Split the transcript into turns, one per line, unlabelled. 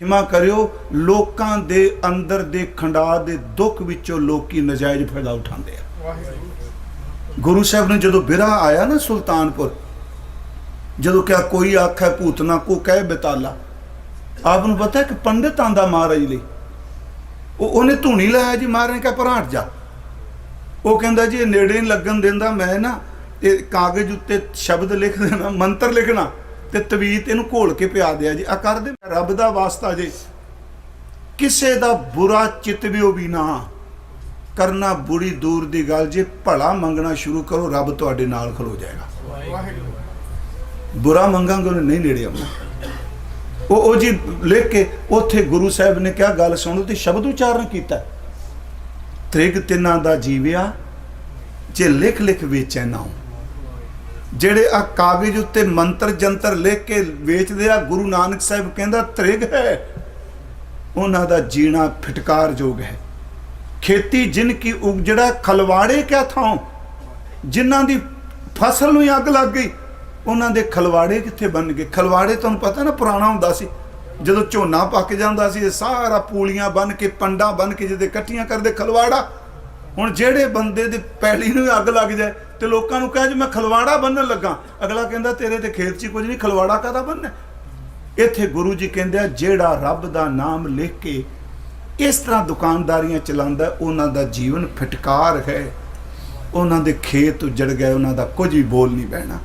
ਖਿਮਾ ਕਰਿਓ ਲੋਕਾਂ ਦੇ ਅੰਦਰ ਦੇ ਖੰਡਾ ਦੇ ਦੁੱਖ ਵਿੱਚੋਂ ਲੋਕੀ ਨਜਾਇਜ਼ ਫਾਇਦਾ ਉਠਾਉਂਦੇ ਆ। ਗੁਰੂ ਸਾਹਿਬ ਨੇ ਜਦੋਂ ਬਿਰਾ ਆਇਆ ਨਾ ਸੁਲਤਾਨਪੁਰ ਜਦੋਂ ਕਿਹਾ ਕੋਈ ਆਖੇ ਭੂਤਨਾ ਕੋ ਕਹਿ ਬਤਾਲਾ। ਆਪ ਨੂੰ ਪਤਾ ਕਿ ਪੰਡਿਤ ਆਂਦਾ ਮਹਾਰਾਜ ਲਈ। ਉਹ ਉਹਨੇ ਧੂਣੀ ਲਾਇਆ ਜੀ ਮਹਾਰਾਜ ਨੇ ਕਿਹਾ ਪਰ ਹਟ ਜਾ। ਉਹ ਕਹਿੰਦਾ ਜੀ ਇਹ ਨੇੜੇ ਨਹੀਂ ਲੱਗਣ ਦਿੰਦਾ ਮੈਂ ਨਾ ਇਹ ਕਾਗਜ਼ ਉੱਤੇ ਸ਼ਬਦ ਲਿਖ ਦੇਣਾ ਮੰਤਰ ਲਿਖਣਾ ਤੇ ਤਵੀਤ ਇਹਨੂੰ ਘੋਲ ਕੇ ਪਿਆ ਦਿਆ ਜੀ। ਆ ਕਰ ਦੇ। ਰੱਬ ਦਾ ਵਾਸਤਾ ਜੇ। ਕਿਸੇ ਦਾ ਬੁਰਾ ਚਿਤਵਿਓ ਵੀ ਨਾ। ਕਰਨਾ ਬੁਰੀ ਦੂਰ ਦੀ ਗੱਲ ਜੇ ਭਲਾ ਮੰਗਣਾ ਸ਼ੁਰੂ ਕਰੋ, ਰੱਬ ਤੁਹਾਡੇ ਨਾਲ ਖਲੋ ਜਾਏਗਾ। ਬੁਰਾ ਮੰਗਾਂਗੇ ਉਹਨੇ ਨਹੀਂ ਨੇੜੇ ਆਉਣਾ। ਉਹ ਉਹ ਜੀ ਲਿਖ ਕੇ ਉੱਥੇ ਗੁਰੂ ਸਾਹਿਬ ਨੇ ਕਿਹਾ, ਗੱਲ ਸੁਣੋ ਤੇ ਸ਼ਬਦ ਉਚਾਰਨ ਕੀਤਾ। ਤ੍ਰਿਗ ਤਿੰਨਾਂ ਦਾ ਜੀਵਿਆ, ਜੇ ਲਿਖ ਲਿਖ ਵੇਚੈ ਨਾਉ ਜਿਹੜੇ ਆ ਕਾਗਜ਼ ਉੱਤੇ ਮੰਤਰ ਜੰਤਰ ਲਿਖ ਕੇ ਵੇਚਦੇ ਆ, ਗੁਰੂ ਨਾਨਕ ਸਾਹਿਬ ਕਹਿੰਦਾ, ਤ੍ਰਿਗ ਹੈ। ਉਹਨਾਂ ਦਾ ਜੀਣਾ ਫਟਕਾਰਯੋਗ ਹੈ। ਖੇਤੀ ਜਿਨ ਕੀ ਉਗਜੜਾ ਖਲਵਾੜੇ ਕਿਆ ਥਾਂ ਜਿਨ੍ਹਾਂ ਦੀ ਫਸਲ ਨੂੰ ਹੀ ਅੱਗ ਲੱਗ ਗਈ, ਉਹਨਾਂ ਦੇ ਖਲਵਾੜੇ ਕਿੱਥੇ ਬਣ ਗਏ? ਖਲਵਾੜੇ ਤੁਹਾਨੂੰ ਪਤਾ ਨਾ, ਪੁਰਾਣਾ ਹੁੰਦਾ ਸੀ। ਜਦੋਂ ਝੋਨਾ ਪੱਕ ਜਾਂਦਾ ਸੀ ਸਾਰਾ ਪੂਲੀਆਂ ਬਨ ਕੇ, ਪੰਡਾਂ ਬਨ ਕੇ, ਜਿਹਦੇ ਇਕੱਠੀਆਂ ਕਰਦੇ ਖਲਵਾੜਾ ਹੁਣ ਜਿਹੜੇ ਬੰਦੇ ਦੀ ਪੈਲੀ ਨੂੰ ਹੀ ਅੱਗ ਲੱਗ ਜਾਏ ਤੇ ਲੋਕਾਂ ਨੂੰ ਕਹੇ ਜੀ ਮੈਂ ਖਲਵਾੜਾ ਬੰਨਣ ਲੱਗਾ, ਅਗਲਾ ਕਹਿੰਦਾ ਤੇਰੇ ਤੇ ਖੇਤ 'ਚ ਕੁਝ ਨਹੀਂ, ਖਲਵਾੜਾ ਕਾਦਾ ਬੰਨਣਾ? ਇੱਥੇ ਗੁਰੂ ਜੀ ਕਹਿੰਦੇ ਆ, ਜਿਹੜਾ ਰੱਬ ਦਾ ਨਾਮ ਲਿਖ ਕੇ ਇਸ ਤਰ੍ਹਾਂ ਦੁਕਾਨਦਾਰੀਆਂ ਚਲਾਉਂਦਾ, ਉਹਨਾਂ ਦਾ ਜੀਵਨ ਫਟਕਾਰ ਹੈ। ਉਹਨਾਂ ਦੇ ਖੇਤ ਉਜੜ ਗਏ, ਉਹਨਾਂ ਦਾ ਕੁਝ ਵੀ ਬੋਲ ਨਹੀਂ ਪੈਣਾ।